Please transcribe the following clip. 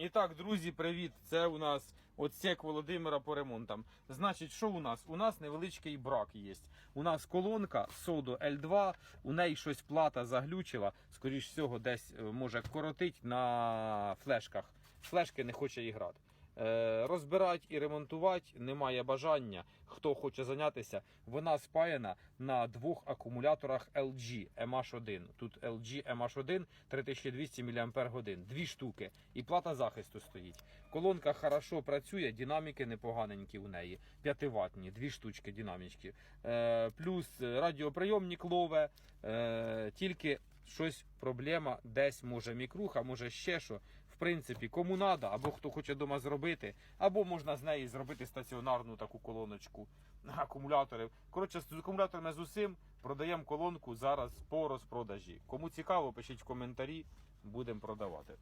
І так, друзі, привіт! Це у нас отсек Володимира по ремонтам. Значить, що у нас? У нас невеличкий брак є. У нас колонка соду L2, у неї щось плата заглючила. Скоріш всього, десь е, може коротить на флешках. Флешки не хоче і грати. Е, розбирати і ремонтувати немає бажання. Хто хоче зайнятися, вона спаяна на двох акумуляторах LG MH1. Тут LG MH1 3200 мАч, дві штуки, і плата захисту стоїть. Колонка хорошо працює, динаміки непоганенькі у неї, 5 ватні, дві штучки динамічки. Е, плюс радіоприйомник лове, е, тільки щось проблема, десь може мікруха, може ще що. Принципі, кому надо, або хто хоче вдома зробити, або можна з неї зробити стаціонарну таку колоночку акумуляторів. Коротше, з акумуляторами з усім продаємо колонку зараз по розпродажі. Кому цікаво, пишіть в коментарі, будемо продавати.